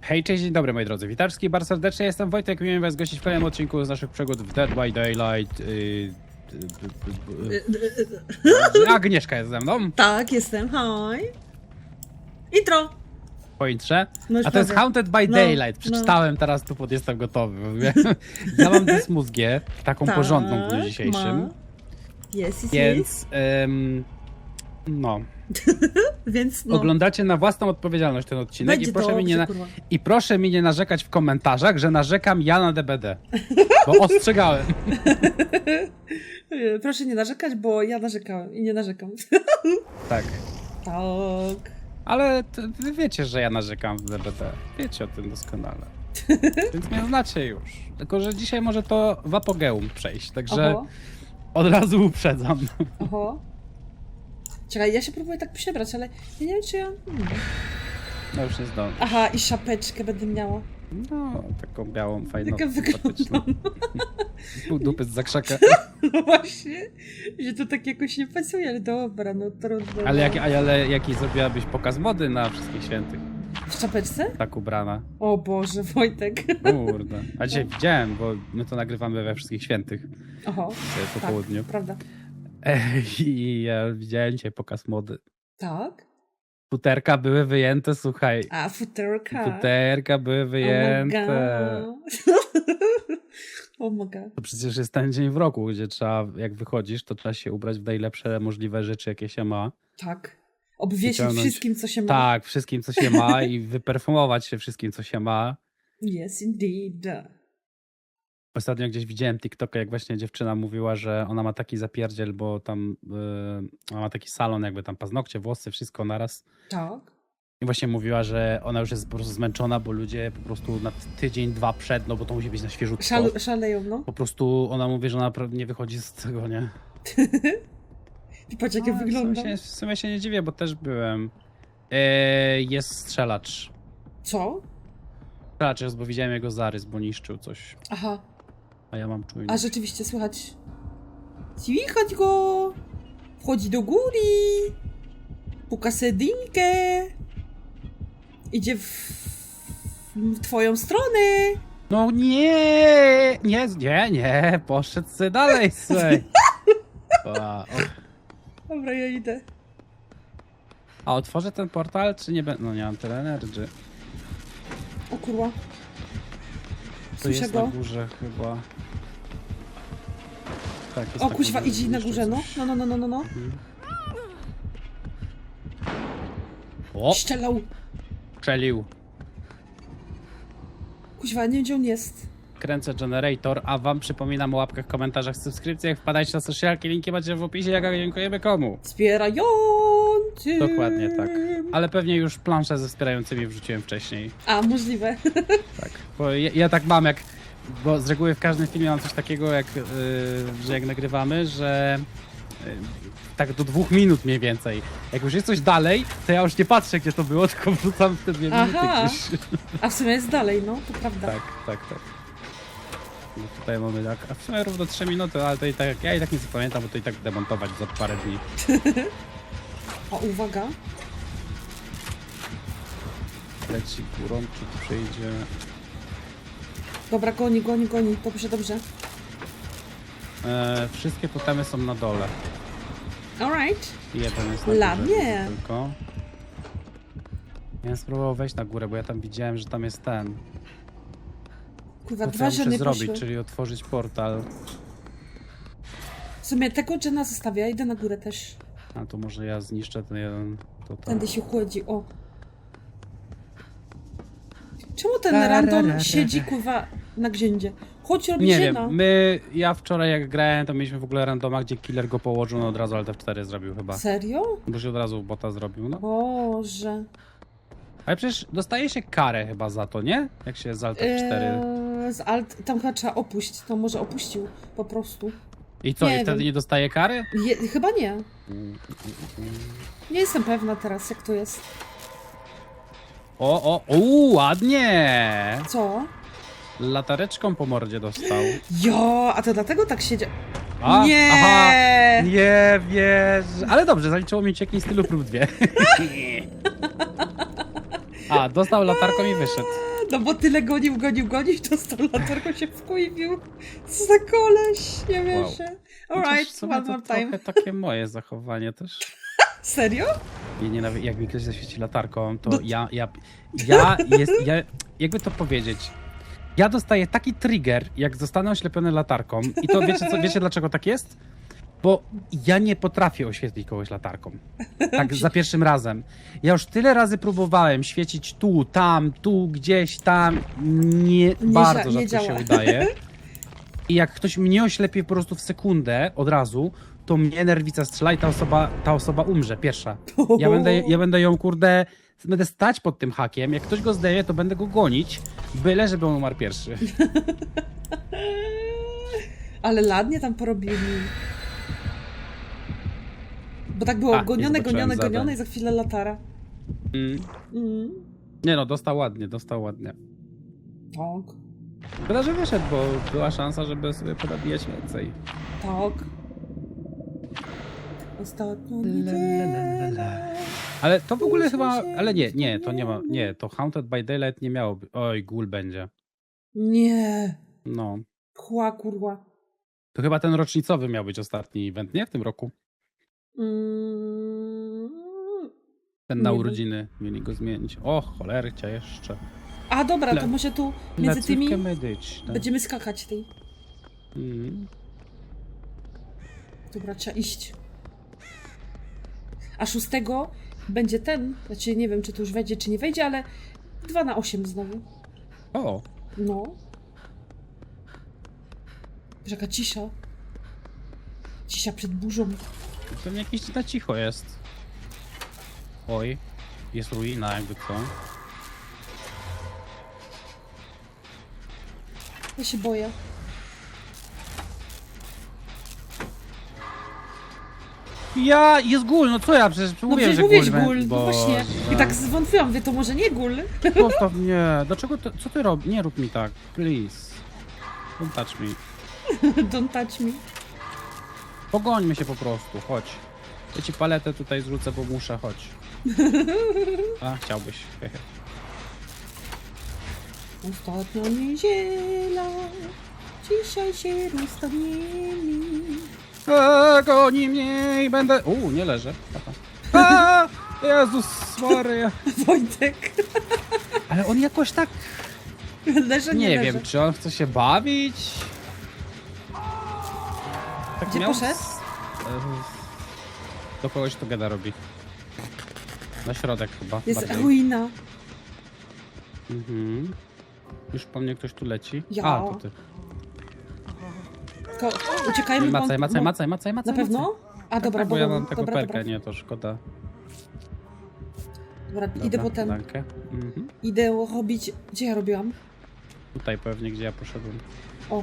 Hej, cześć, dzień dobry moi drodzy. Witam wszystkich bardzo serdecznie. Jestem Wojtek, miałem was gościć w kolejnym odcinku z naszych przygód w Dead by Daylight. Yy. Agnieszka jest ze mną Tak, jestem. Hi. Intro. po intrze. No A to jest. Haunted by No, Daylight. no. Przeczytałem teraz tu, pod jestem gotowy. Ja mam dysmuzgię, taką Tak, porządną w dniu dzisiejszym. Jest, jest. Więc, ym, no, Więc no. oglądacie na własną odpowiedzialność ten odcinek Będzie i proszę, dobrze, mi nie na, i proszę mi nie narzekać w komentarzach, że narzekam ja na DBD. Bo ostrzegałem. Proszę nie narzekać, bo ja narzekałem i nie narzekam. Tak. tak. Ale wy wiecie, że ja narzekam w DBD. Wiecie o tym doskonale. Więc mnie znacie już. Tylko, że dzisiaj może to w apogeum przejść, także Oho, od razu uprzedzam. oho. Czekaj, ja się próbuję tak przebrać, ale ja nie wiem, czy ja... Hmm. No już nie zdążę. Aha, i szapeczkę będę miała. No, taką białą, fajną, Taka sympatyczną. Pół dupy z zakrzaka. No właśnie, że to tak jakoś nie pasuje, ale dobra, no trudno. Ale, jak, ale jaki zrobiłabyś pokaz mody na wszystkich świętych? W czapeczce? Tak ubrana. O Boże, Wojtek. Kurde. A dzisiaj widziałem, bo my to nagrywamy we wszystkich świętych Oho, po tak, południu. prawda. Ej, I ja widziałem dzisiaj pokaz mody. Tak? Futerka były wyjęte, słuchaj. A, futerka. Futerka były wyjęte. Oh my god. To przecież jest ten dzień w roku, gdzie trzeba, jak wychodzisz, to trzeba się ubrać w najlepsze możliwe rzeczy, jakie się ma. Tak. Obwiesić wszystkim, co się ma. Tak, wszystkim, co się ma i wyperfumować się wszystkim, co się ma. Yes, indeed. Ostatnio gdzieś widziałem TikToka, jak właśnie dziewczyna mówiła, że ona ma taki zapierdziel, bo tam yy, ma taki salon, jakby tam paznokcie, włosy, wszystko naraz. Tak. I właśnie mówiła, że ona już jest po prostu zmęczona, bo ludzie po prostu na tydzień, dwa przed, no bo to musi być na świeżutko. Szal, szaleją, no. Po prostu ona mówi, że ona nie wychodzi z tego, nie? I patrz, jak ja No, wyglądam. W sumie, się, w sumie się nie dziwię, bo też byłem. E, jest strzelacz. Co? Strzelacz jest, bo widziałem jego zarys, bo niszczył coś. Aha. A ja mam czujność. A rzeczywiście, słychać. Słychać go. Wchodzi do góry. Puka sedynkę. Idzie w, w twoją stronę. No nie, nie, nie, nie, poszedł sobie dalej, o- Dobra, ja idę. A otworzę ten portal, czy nie będę? No nie mam tyle energy. O kurwa. To Słyszę jest go. na górze chyba. Tak, jest O na kuźwa, górze, idzie na jeszcze górze, no. coś. No, no, no, no, no, no. O, Szczelał. strzelił. Kuźwa, nie wiem, gdzie on jest. Kręcę generator, a wam przypominam o łapkach, komentarzach, subskrypcjach. Wpadajcie na socialki, linki macie w opisie, jak dziękujemy komu. Wspierający. Dokładnie tak. Ale pewnie już planszę ze wspierającymi wrzuciłem wcześniej. A, możliwe. Tak. Bo ja, ja tak mam, jak. Bo z reguły w każdym filmie mam coś takiego, jak, yy, że jak nagrywamy, że. Yy, tak do dwóch minut mniej więcej. Jak już jest coś dalej, to ja już nie patrzę, gdzie to było, tylko wrzucam w te dwie minuty Aha. gdzieś. A w sumie jest dalej, no, to prawda. Tak, tak, tak. No tutaj mamy tak, a w sumie równo 3 minuty, ale to i tak, ja i tak nic nie pamiętam, bo to i tak demontować za parę dni. A uwaga. Leci górą, czy tu przyjdzie... Dobra, goni, goni, goni. Dobrze, dobrze. E, wszystkie totemy są na dole. Alright. Jeden jest na górze tylko. Ja bym spróbował wejść na górę, bo ja tam widziałem, że tam jest ten. Kurwa, To co dwa ja muszę zrobić, poszły. czyli otworzyć portal. W sumie tego Jenna zostawia, idę na górę też. A to może ja zniszczę ten jeden totem. Tędy się chodzi, o. Czemu ten Tararara. random siedzi, kurwa, na gziędzie? Chodź robić Nie wiem, Jenna. my, ja wczoraj jak grałem, to mieliśmy w ogóle randoma, gdzie killer go położył, no od razu Alt F4 zrobił chyba. Serio? Bo się od razu bota zrobił, no. Boże. Ale przecież dostaje się karę chyba za to, nie? Jak się z Alt F4. Eee, z alt, tam chyba trzeba opuścić, to może opuścił po prostu. I co, nie i wtedy wiem. nie dostaje kary? Je, chyba nie. Nie jestem pewna teraz, jak to jest. O, o, o, ładnie! Co? Latareczką po mordzie dostał. Jo, a to dlatego tak siedzie. A, nie! Aha, nie wiesz. Ale dobrze, zaliczyło mi cieknie stylu prób dwie. A, dostał latarką i wyszedł. No bo tyle gonił, gonił, gonił, dostał latarką się wkuiwił. Co za koleś, nie Wow. wierzę. Chociaż w Alright, one to more time. takie moje zachowanie też. Serio? Ja nienawidzę, jak mi ktoś zaświeci latarką, to No- ja, ja, ja jest, ja, jakby to powiedzieć, ja dostaję taki trigger, jak zostanę oślepiony latarką i to wiecie, co, wiecie dlaczego tak jest? Bo ja nie potrafię oświetlić kogoś latarką. Tak za pierwszym razem. Ja już tyle razy próbowałem świecić tu, tam, tu, gdzieś, tam. Nie, bardzo ża- nie rzadko się udaje. I jak ktoś mnie oślepie po prostu w sekundę od razu, to mnie nerwica strzela i ta osoba, ta osoba umrze pierwsza. Ja będę, ja będę ją, kurde, będę stać pod tym hakiem. Jak ktoś go zdejmie, to będę go gonić, byle żeby on umarł pierwszy. Ale ładnie tam porobili. Bo tak było A, nie gonione, zobaczyłem gonione, zadań. gonione i za chwilę latara. Mm. Mm. Nie no, dostał ładnie, dostał ładnie. Tak, Szkoda, że wyszedł, bo była szansa, żeby sobie podabijać więcej. tak. La. niedzielę. Ale to w ogóle chyba, ale nie, nie, to nie ma, nie, to Haunted by Daylight nie miało, by- oj, gul będzie. Nie. No. Chła, kurwa. To chyba ten rocznicowy miał być ostatni event, nie? W tym roku. Mm. Ten na wiem. urodziny mieli go zmienić. O, cholercia jeszcze. A dobra, to może tu między tymi będziemy skakać tej. Mm. Dobra, trzeba iść. A szóstego będzie ten, znaczy nie wiem, czy to już wejdzie, czy nie wejdzie, ale 2 na 8 znowu. O, No. Jaka cisza. Cisza przed burzą. To jakiś na cicho jest. Oj, jest ruina jakby co. Ja się boję. Ja, jest gul, no co ja, przecież No mówiłem, przecież że mówiłeś gul. gól, no właśnie. I tak zwątpiłam, wie, to może nie gól. Zostaw mnie, dlaczego, to, co ty robisz? Nie rób mi tak, please. Don't touch me. Don't touch me. Pogońmy się po prostu, chodź. Ja ci paletę tutaj zrzucę, bo muszę, chodź. A, chciałbyś. hehe. Ostatnia niedziela. Dzisiaj się rozstaniemy. A, goni mnie i będę... Uuu, nie leżę. Papa. A, Jezus Maria. Wojtek. Ale on jakoś tak... Leżę, nie, Nie leżę. wiem, czy on chce się bawić? Tak Gdzie miał poszedł? e, Do kogoś to gada robi. Na środek chyba. Jest bardziej. ruina. Mhm. Już po mnie ktoś tu leci. Ja. A, to ty. Ko uciekajmy. bo on- Macaj, macaj, macaj, macaj, macaj. Na pewno? A dobra, tak, bo ja mam tego dobra, dobra. nie, to szkoda. Dobra, Dobra, idę potem. dankę. Mhm. Idę robić. Gdzie ja robiłam? Tutaj pewnie, gdzie ja poszedłem. O.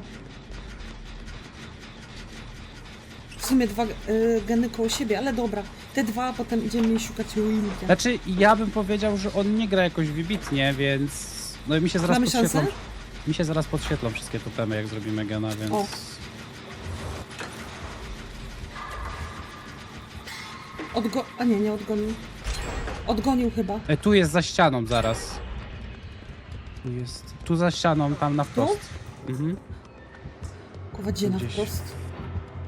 W sumie dwa y, geny koło siebie, ale dobra. Te dwa, a potem idziemy szukać ruinki. Znaczy, ja bym powiedział, że on nie gra jakoś wybitnie, więc... No i mi się zaraz Mamy podświetlą... szansę? Mi się zaraz podświetlą wszystkie totemy, jak zrobimy gena, więc... O. Odgo... A nie, nie odgonił. Odgonił chyba. E, tu jest za ścianą zaraz. Tu jest... Tu za ścianą, tam na wprost. Mhm. Kuwa, gdzie na Gdzieś. wprost?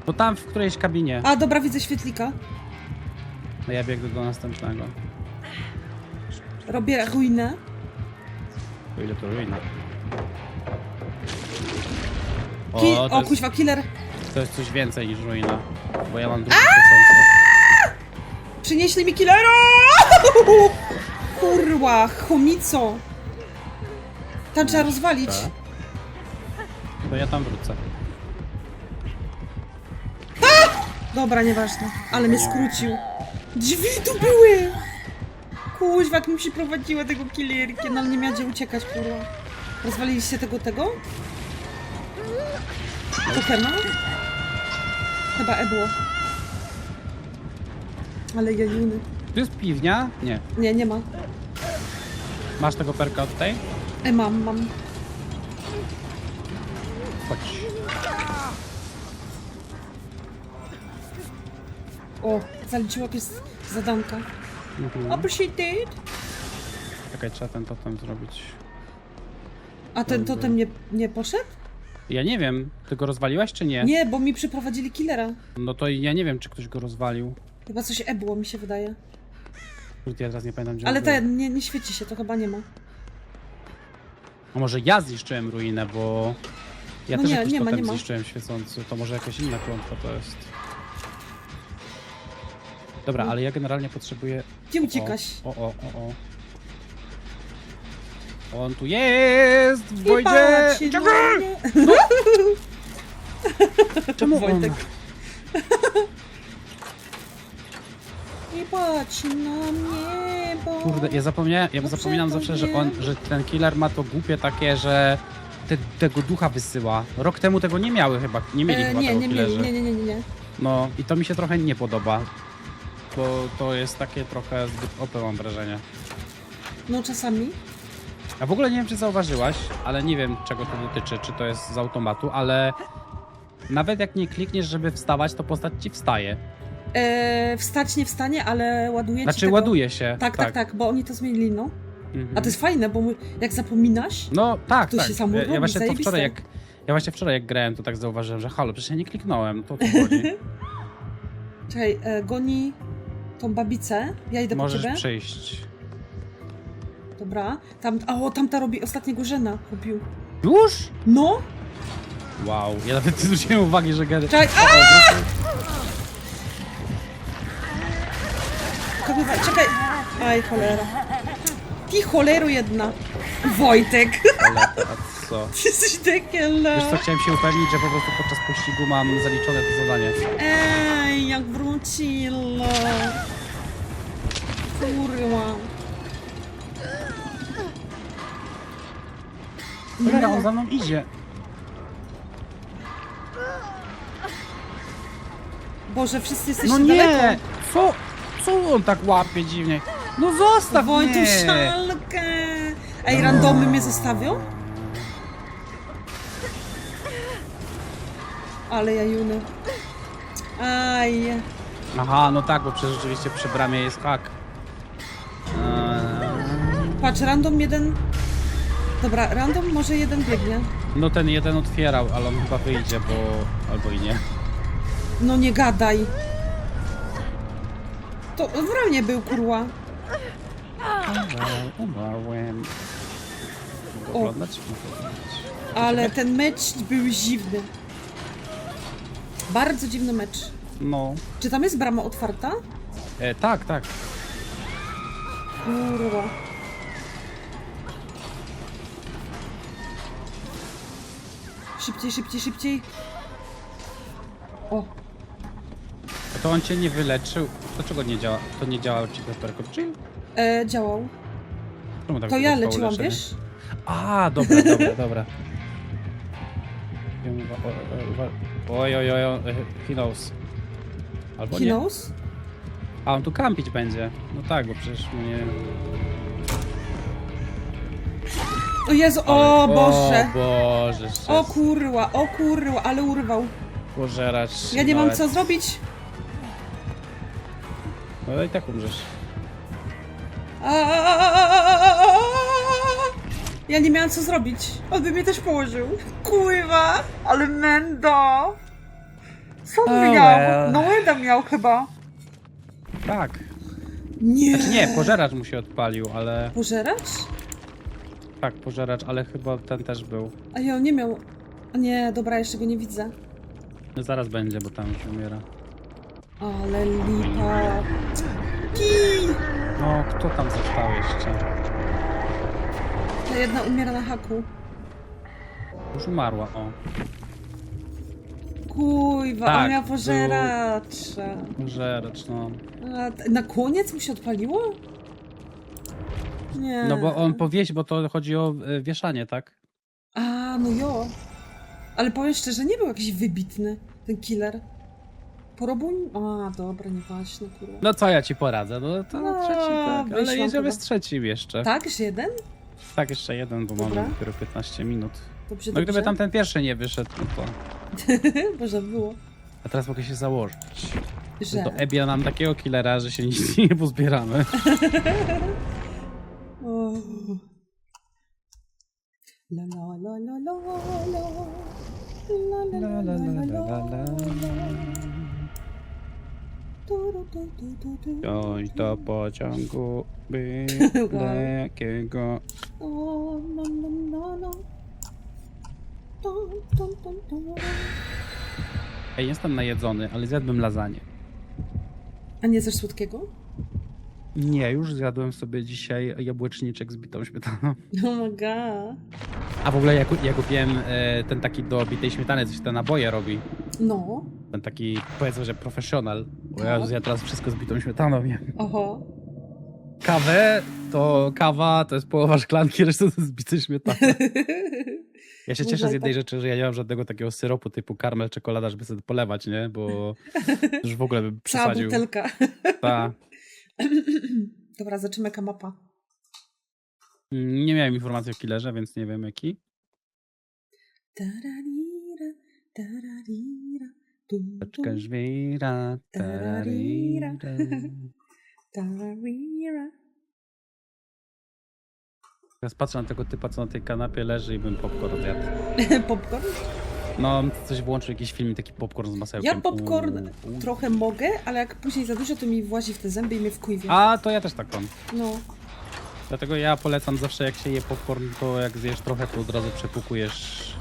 No tam w którejś kabinie. A, dobra, widzę świetlika. No ja biegnę do następnego. Robię ruinę. O ile to ruina. Ki O, o, to, jest, kuźwa, killer. to jest coś więcej niż ruina. Bo ja mam drugi. Przynieśli mi killera! Kurwa, chomico. Tam trzeba rozwalić. To ja tam wrócę. Dobra, nieważne. Ale mnie skrócił. Drzwi tu były! Kuźwa, jak mi przyprowadziła tego killerki, no ale nie miała gdzie uciekać, kurwa. Rozwaliliście tego, tego? Tokena? Chyba E było. Ale jajuny. Tu jest piwnia? Nie. Nie, nie ma. Masz tego perka od tej? E, mam, mam. Chodź. O, zaliczyła pies zadanka. Mhm. Appreciated. Czekaj, trzeba ten totem zrobić. A ten Dobra. totem nie, nie poszedł? Ja nie wiem, ty go rozwaliłaś czy nie? Nie, bo mi przyprowadzili killera. No to ja nie wiem, czy ktoś go rozwalił. Chyba coś ebło, mi się wydaje. Kurde, ja teraz nie pamiętam, gdzie on Ale był. ten, nie, nie świeci się, to chyba nie ma. A może ja zniszczyłem ruinę, bo... Ja No też nie, jakiś nie ma, totem nie ma. zniszczyłem świecący. To może jakaś inna klątwa to jest. Dobra, No. ale ja generalnie potrzebuję... Gdzie uciekasz? O, o, o, o. On tu jest! Wojdzie! patrz na mnie. Czemu on... Wojtek. I patrz na mnie, bo... Kurde, ja zapomniałem, ja No zapominam zawsze, że nie? on, że ten killer ma to głupie takie, że te, tego ducha wysyła. Rok temu tego nie miały chyba, nie mieli E, chyba nie, tego nie, killerzy. nie, nie, nie, nie, nie. No i to mi się trochę nie podoba. Bo to jest takie trochę zbyt OP mam wrażenie. No czasami. A w ogóle nie wiem czy zauważyłaś, ale nie wiem czego to dotyczy, czy to jest z automatu, ale nawet jak nie klikniesz, żeby wstawać, to postać ci wstaje. E, wstać nie wstanie, ale ładuje ci Znaczy tego... ładuje się. Tak, tak, tak, bo oni to zmienili, no. Mhm. A to jest fajne, bo jak zapominasz, No tak, To tak. się samo ja, ja właśnie to zajebiste. wczoraj jak ja właśnie wczoraj jak grałem, to tak zauważyłem, że halo, przecież ja nie kliknąłem, to o co chodzi. czekaj, e, goni tą babicę, ja idę Możesz po ciebie. przyjść. Dobra. Tam, a o, tamta robi ostatniego żena, robił. Już? No! Wow, ja nawet nie zwróciłem uwagi, że gady. Czekaj, a! Kobieta, czekaj! Aj, cholera. Ty cholero jedna. Wojtek, Ale co? ty jesteś dekiel. Wiesz co, chciałem się upewnić, że po prostu podczas pościgu mam zaliczone to zadanie. Ej, jak wrócilo. Kurwa. Cholera, on za mną idzie. Boże, wszyscy jesteście No nie! daleko. Co? Co on tak łapie dziwnie? No zostaw Wojtu mnie! szalkę. Ej, randomy mnie zostawią? Ale ja juny. Aj. Aha, no tak, bo przecież rzeczywiście przy bramie jest hak. Eee, Patrz, random jeden... Dobra, random może jeden biegnie. No ten jeden otwierał, ale on chyba wyjdzie, bo... albo i nie. No nie gadaj. To w ramię był, kurwa. Umarłem, umarłem. Mogę O. oglądać? Mogę oglądać. Ale ten mecz był dziwny. Bardzo dziwny mecz. No. Czy tam jest brama otwarta? E, tak, tak. Kurwa. Szybciej, szybciej, szybciej. O, A to on cię nie wyleczył. Dlaczego nie działa? To nie działa ci Pepperco Chill? e, działał. Czemu tak To ja trwało leciłam, leczenie? wiesz? A, dobra, dobra, dobra. Ja mówię, o- o- o- Oj, oj, oj, oj, he knows. Albo He nie. knows? A, on tu kampić będzie. No tak, bo przecież mnie... O Jezu, o Boże. O Boże, O kurwa, o kurwa, ale urwał. Pożeracz. Ja nie mam nawet. co zrobić. No i tak umrzesz. Aaaa! Ja nie miałam co zrobić. On by mnie też położył. Kurwa, ale mendo. Co on Oh miał? well. No Eda miał chyba. Tak. Nie. Znaczy nie, pożeracz mu się odpalił, ale... Pożerać? Tak, pożeracz, ale chyba ten też był. A ja on nie miał. A nie, dobra, jeszcze go nie widzę. No zaraz będzie, bo tam już umiera. Ale lipa. Ki! No, kto tam został jeszcze? Jedna umiera na haku. Już umarła, o. Kujwa, Tak, on miał pożeracza. Pożeracz, no. A, t- na koniec mu się odpaliło? Nie. No bo on powieś, bo to chodzi o e, wieszanie, tak? A, no jo. Ale powiem szczerze, nie był jakiś wybitny ten killer. Porobuń? A, dobra, nieważne, kurwa. No co ja ci poradzę, no to No, trzeci, tak. Ale wyszłam jedziemy chyba. z trzecim jeszcze. Tak, już jeden? Tak, jeszcze jeden, bo Dobra. mamy dopiero 15 minut. Dobrze, No dobrze. gdyby tam ten pierwszy nie wyszedł, no to... Może było. A teraz mogę się założyć. Że... To Ebia nam takiego killera, że się nic nie pozbieramy. O. La la la la la la. La la la la la la la. Tu, Tum, tum, tum, tum. Ej, jestem najedzony, ale zjadłbym lasagne. A nie coś słodkiego? Nie, już zjadłem sobie dzisiaj jabłeczniczek z bitą śmietaną. Oh my god. A w ogóle ja, ku- ja kupiłem e, ten taki do bitej śmietany, coś te naboje robi. No. Ten taki, powiedzmy, że profesjonal. Bo Tak. ja, ja teraz wszystko z bitą śmietaną jem. Oho. Kawę to kawa, to jest połowa szklanki, reszta to jest bity śmietana. Ja się cieszę z jednej tak. rzeczy, że ja nie mam żadnego takiego syropu typu karmel, czekolada, żeby sobie polewać, nie? Bo już w ogóle bym Cała przesadził. butelka. Ta. Dobra, zaczynamy kamapa. Nie miałem informacji o killerze, więc nie wiem jaki. Tararira, tararira, tum, tum, Teczka żwira, tararira. tararira. Teraz patrzę na tego typa, co na tej kanapie leży i bym popcorn zjadł. Popcorn? No, coś włączył, jakiś film, taki popcorn z masełkiem. Ja popcorn Uuu, uuu. trochę mogę, ale jak później za dużo, to mi włazi w te zęby i mnie wkujwie. A, to ja też tak mam. No. Dlatego ja polecam zawsze, jak się je popcorn, to jak zjesz trochę, to od razu przepukujesz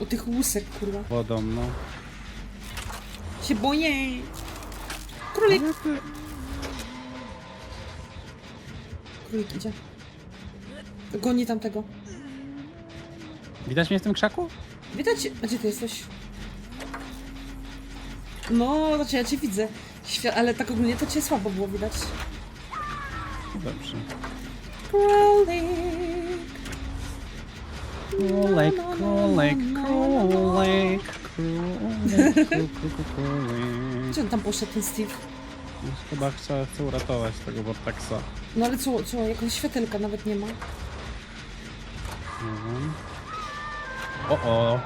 U tych łusek, kurwa. wodą, no. Się boję. Królik. Królik idzie. Goni tamtego. Widać mnie w tym krzaku? Widać? A gdzie ty jesteś? No, znaczy ja cię widzę. Ale tak ogólnie to cię słabo było widać. Dobrze. Królik. Królek, królek, królek, królek, królek. Gdzie on tam poszedł, ten Steve? Chyba chcę, chcę uratować tego Vortexa. No ale co, co, jakąś świetelka nawet nie ma. Wiem. O, o,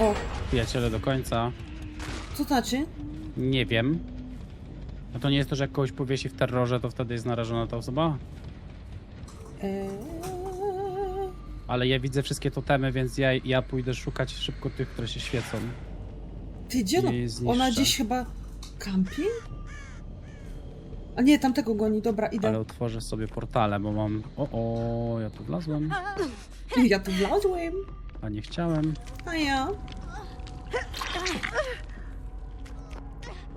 O, przyjaciele do końca. co to znaczy? Nie wiem. No to nie jest to, że jak kogoś powiesi w terrorze, to wtedy jest narażona ta osoba? Eee... Ale ja widzę wszystkie totemy, więc ja, ja pójdę szukać szybko tych, które się świecą. Ty gdzie ona? Zniszczę. Ona gdzieś chyba kampi? A nie, tamtego goni, dobra, idę. Ale otworzę sobie portale, bo mam... O, o, ja tu wlazłem, Ja tu wlazłem. a nie chciałem. A ja?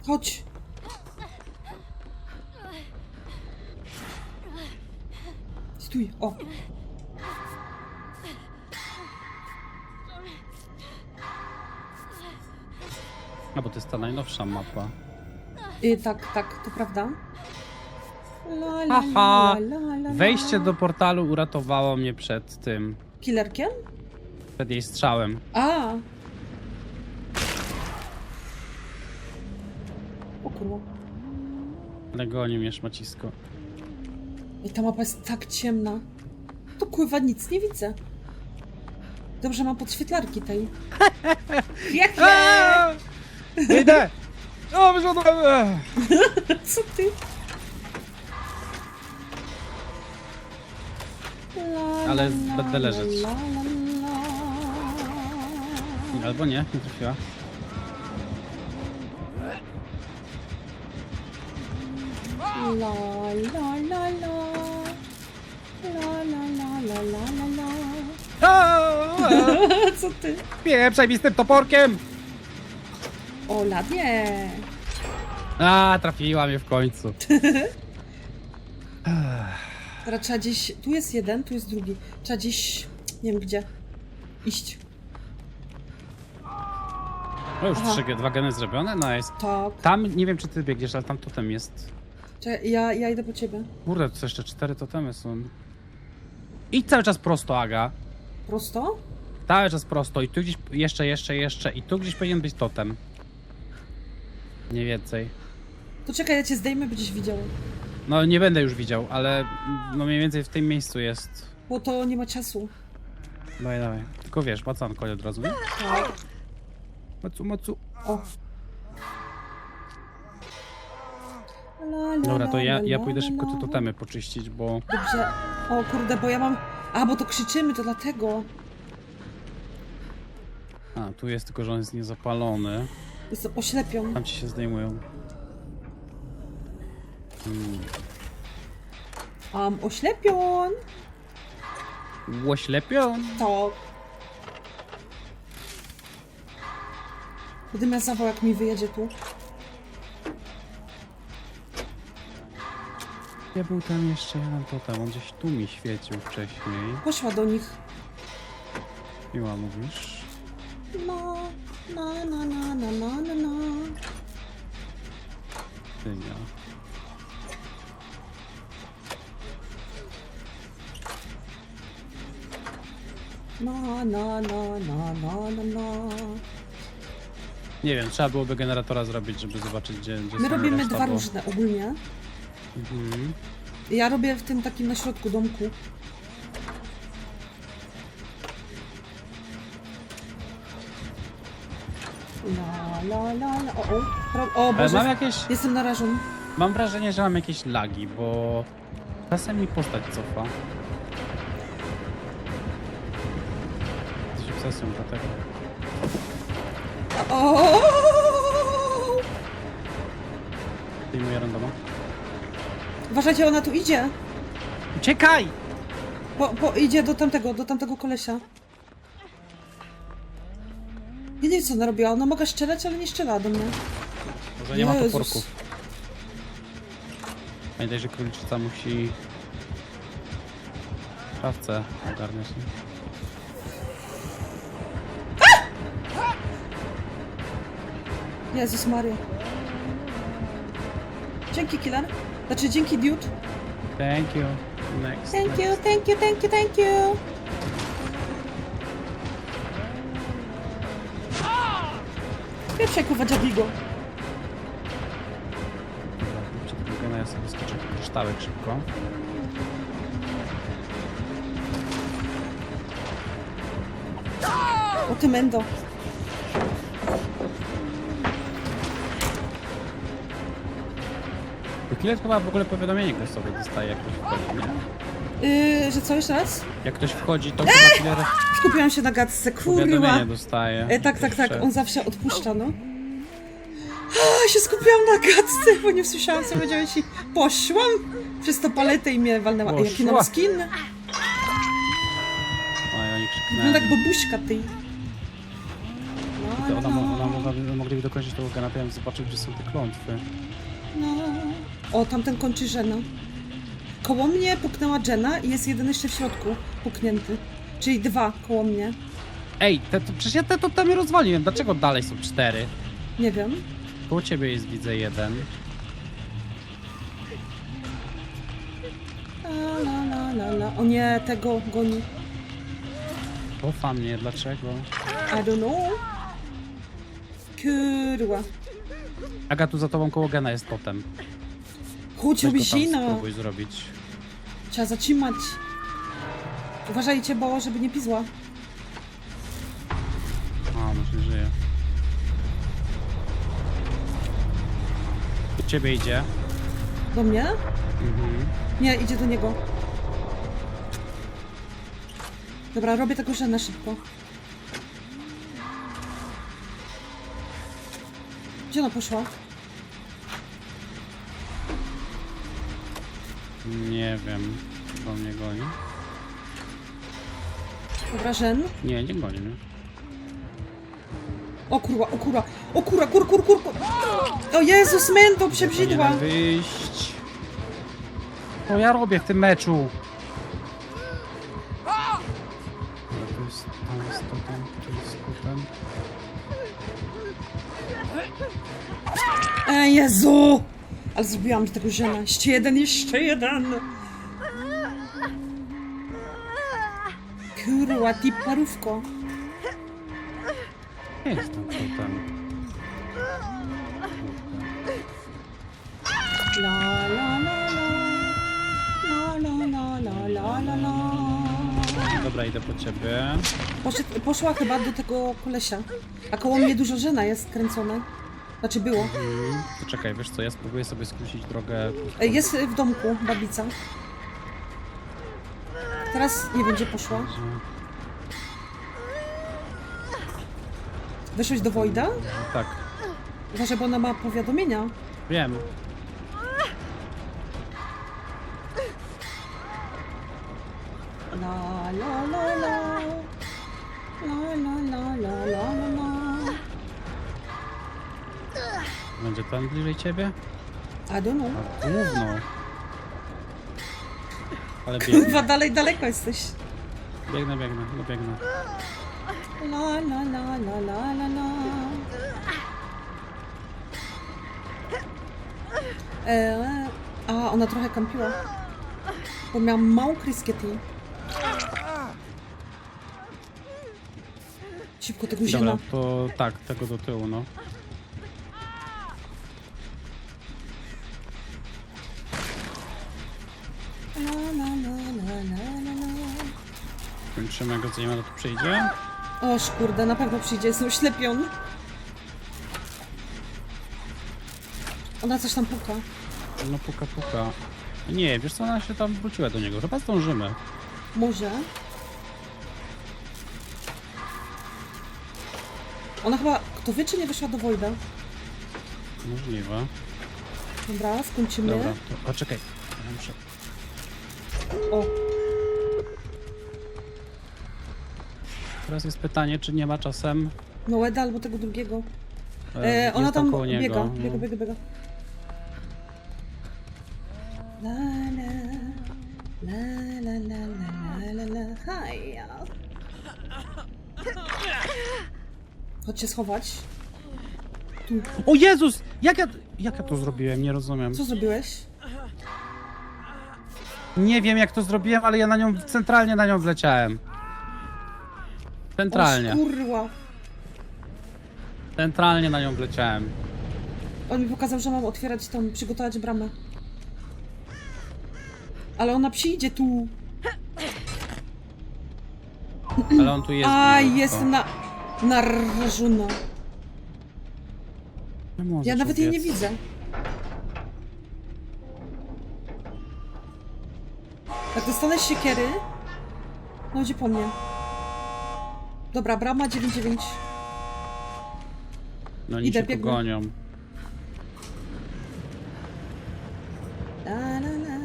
Chodź. Stój, o. A bo to jest ta najnowsza mapa. Y, tak, tak, to prawda. La, la, la, la, la, la. Wejście do portalu uratowało mnie przed tym, Killerkiem? przed jej strzałem. A. O kurwa. Ale goni mnie szmacisko. I ta mapa jest tak ciemna. To kurwa nic nie widzę. Dobrze, mam podświetlarki tej. Jak nie? Idę! O, wyszedłem! Co ty? La, Ale la, będę leżeć. la, la, la. Albo nie, nie trafiła. La, la, la, la. La, la, la, la, la, la, la. Co ty? Pieprzaj mi z tym toporkiem! O, ladnie. A, trafiła mnie w końcu. Teraz trzeba gdzieś... Tu jest jeden, tu jest drugi. Trzeba gdzieś... Nie wiem gdzie. Iść. No już Aha. trzy, dwa geny zrobione? Nice. Tak. Tam, nie wiem czy ty biegniesz, ale tam totem jest. Czekaj, ja, ja idę po ciebie. Kurde, to jeszcze cztery totemy są. I cały czas prosto, Aga. Prosto? Cały czas prosto i tu gdzieś, jeszcze, jeszcze, jeszcze i tu gdzieś powinien być totem. Nie więcej. To czekaj, ja cię zdejmę, będziesz widział. No nie będę już widział, ale no mniej więcej w tym miejscu jest. Bo to nie ma czasu. Dawaj, dawaj. Tylko wiesz, macanko od razu, nie? Tak. Macu, macu. O. La, la, Dobra, to la, ja, la, ja la, pójdę la, szybko te la. totemy poczyścić, bo... Dobrze. O kurde, bo ja mam... A, bo to krzyczymy, to dlatego. A, tu jest tylko, że on jest niezapalony. Jestem oślepią. Tam ci się zdejmują. Hmm. Am oślepion. Łoślepią? To. Będę miał zawał, jak mi wyjedzie tu. Ja był tam jeszcze jeden totem, on gdzieś tu mi świecił wcześniej. Poszła do nich. Miła mówisz? No, na, na, na, na, na, na, na. Dynia. Na, na, na, na, na, na, na. Nie wiem, trzeba byłoby generatora zrobić, żeby zobaczyć, gdzie, gdzie My są robimy reszta, dwa bo- różne ogólnie. Mhm. Ja robię w tym takim na środku domku. La, la, la, la. O, o, pro, o Ale Boże, mam jakieś... jestem narażony. Mam wrażenie, że mam jakieś lagi, bo... Czasem mi postać cofa. Jesteś obsesją dlatego. O! Zdejmuję randoma. Uważajcie, ona tu idzie. Uciekaj! Po, po, idzie do tamtego, do tamtego kolesia. Ja nie wiem, co ona robiła. Ona mogła strzelać, ale nie strzela do mnie. Może nie ma Jezus. toporków. Pamiętaj, że króliczyca musi... Szafce ogarniać. nie? Jezus Maria. Dzięki, killer. Znaczy, dzięki, dude. Thank you. Next. Thank next. you, thank you, thank you, thank you. Pierwsza kuwa Jabigo. Dobra, kupcie tego gena, ja sobie skoczę po kryształek szybko. O ty mendo. Killer chyba w ogóle powiadomienie ktoś sobie dostaje, jak ktoś wchodzi, nie? Yy, że co, jeszcze raz? Jak ktoś wchodzi, to chyba Killer Skupiłam się na gadce, kurwa. powiadomienie dostaje. E, tak, tak, tak, on zawsze odpuszcza, no. A, się skupiłam na gadce, bo nie słyszałam, co powiedziałeś i poszłam przez to paletę i mnie walnęła. Ej, Jaki Poszła. mam skin? Oj, oni No tak krzyknęli. babuśka ty. To ona, mo- ona mogłaby, mogliby dokończyć tego to ja bym zobaczył, gdzie są te klątwy. No. O, tamten kończy Żena. Koło mnie puknęła Jenna i jest jeden jeszcze w środku puknięty. Czyli dwa koło mnie. Ej, te, to, przecież ja te totemy rozwaliłem, dlaczego dalej są cztery? Nie wiem. Koło ciebie jest, widzę, jeden. La, la, la, la, la. O nie, tego goni. Pofa mnie, dlaczego? I don't know. Kurwa. Aga, tu za tobą koło gena jest totem. Chodź, Weź go robi tam zimno. spróbuj zrobić. Trzeba zatrzymać. Uważajcie, bo żeby nie pizła. A, może nie żyje. Do ciebie idzie. Do mnie? Mhm. Nie, idzie do niego. Dobra, robię tego Żena szybko. Gdzie ona poszła? Nie wiem. Chyba mnie goni. Dobra, Żen. Nie, nie goni mnie. O kurwa, o kurwa, o kurwa, kur, kur, kur, kur. O Jezus, mendo, przebrzydła. Powinienem wyjść. Co ja robię w tym meczu? Dobra, to jest, tam jest totem, tu jest totem. E, Jezu! Ale zrobiłam z tego Żena. Jeszcze jeden, jeszcze jeden. Kurwa, ty parówko. Nie jest tam totem. La la la la. La la la la la la la. Dobra, idę po ciebie. Poszedł, poszła chyba do tego kolesia. A koło mnie dużo żena jest kręcone. Znaczy było. To czekaj, wiesz co, ja spróbuję sobie skrócić drogę. E, Jest w domku babica. Teraz nie gdzie poszła. Weszłeś do Wojda? Tak, Uważaj, bo ona ma powiadomienia. wiem. La la la la. La la la la la la la. Będzie tam bliżej ciebie? I don't know. A gówno. Ale biegnę, Kurwa, dalej daleko jesteś. biegnę, biegnę, no biegnę. La la la la la la la. Eee, a, ona trochę kampiła. Bo miałam małą kryskiety. Szybko tego ziela. Dobra, to tak, tego do tyłu, no. Zanim ona tu przyjdzie. O kurde, na pewno przyjdzie, jestem oślepiony. Ona coś tam puka. No puka, puka. Nie, wiesz co, ona się tam wróciła do niego. Chyba zdążymy. Może. Ona chyba, kto wie, czy nie wyszła do Wojda. Możliwe. Dobra, skończymy. Dobra, to... Czekaj. Ja muszę... O, Teraz jest pytanie, czy nie ma czasem... Noeda albo tego drugiego. E, E, jest ona tam koło niego. biega, no. biega, biega, biega. La la, la la la la la la la, haja. Chodź się schować. Tu. O Jezus! Jak ja, jak ja to zrobiłem? Nie rozumiem. Co zrobiłeś? Nie wiem jak to zrobiłem, ale ja na nią, centralnie na nią wleciałem. Centralnie. O, kurwa. Centralnie na nią wleciałem. On mi pokazał, że mam otwierać tam, przygotować bramę. Ale ona przyjdzie tu. Ale on tu jest. A, blisko. jest na... narażona. On Ja nawet jej nie widzę. Jak dostanę siekiery, no idzie po mnie. Dobra, brama 9-9. No oni Idę, się biegnę. pogonią. La, la, la,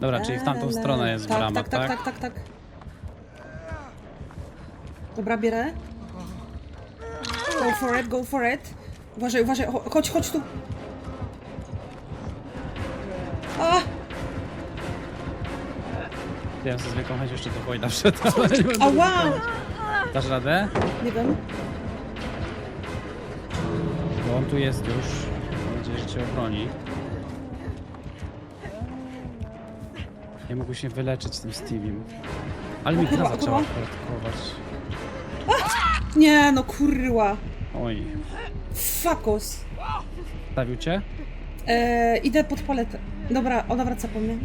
Dobra, czyli w tamtą la, la. stronę jest tak, brama, tak, tak, tak, tak, tak. Dobra, bierę. Go for it, go for it. Uważaj, uważaj, cho- chodź, chodź tu. A, Ja ze zwykłą chęć jeszcze do Wojda wszedł, ale nie będę ała! Dasz radę? Nie wiem. Bo on tu jest już. Mam nadzieję, że cię obroni. Nie mógł się wyleczyć tym Steviem. Ale mi kurwa, zaczęła korkować. Nie, no kurwa. Oj. Fakos. Stawił cię? E, idę pod paletę. Dobra, ona wraca po mnie.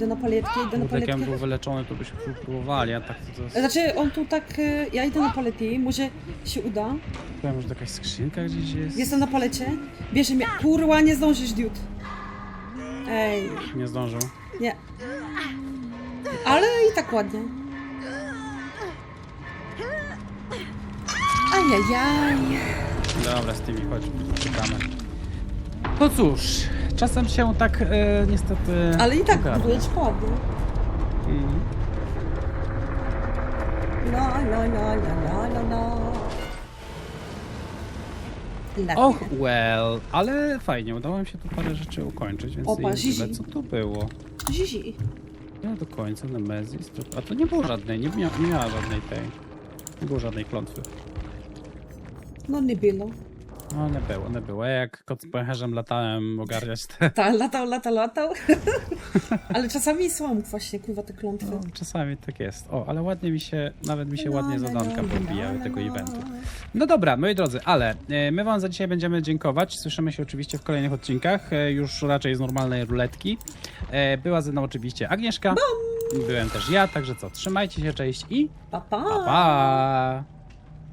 Idę na paletkę, idę na Kurde, jak ja bym był wyleczony, to byśmy próbowali, a tak to, to jest... Znaczy, on tu tak... e, Ja idę na paletę, może się uda. Chyba może to jakaś skrzynka gdzieś jest? Jestem na palecie. Bierze mnie... Kurwa, nie zdążysz, dude. Ej, Nie zdążył. nie. Ale i tak ładnie. Ajajaj. Dobra, Stevie, chodź, czekamy. No cóż, czasem się tak e, niestety... Ale i tak ogarnia. ładnie. Mm. La la la la la la la. La. Och, well, ale fajnie, udało mi się tu parę rzeczy ukończyć, więc Opa, Zizi. tyle, co tu było. Zizi. Nie do końca, Nemezis, to... a to nie było żadnej, nie, mia nie miała żadnej tej, nie było żadnej klątwy. No nie było. No, nie było, nie było. Ja jak kot z pęcherzem latałem ogarniać te... Ta, latał, latał, latał. Ale czasami są właśnie, kurwa, te klątwy. No, czasami tak jest. O, ale ładnie mi się, nawet mi się ładnie zadanka podbijały tego eventu. No dobra, moi drodzy, ale e, my wam za dzisiaj będziemy dziękować. Słyszymy się oczywiście w kolejnych odcinkach, e, już raczej z normalnej ruletki. E, Była ze mną oczywiście Agnieszka. Byłem też ja, także co, trzymajcie się, cześć i Pa, pa. pa! pa.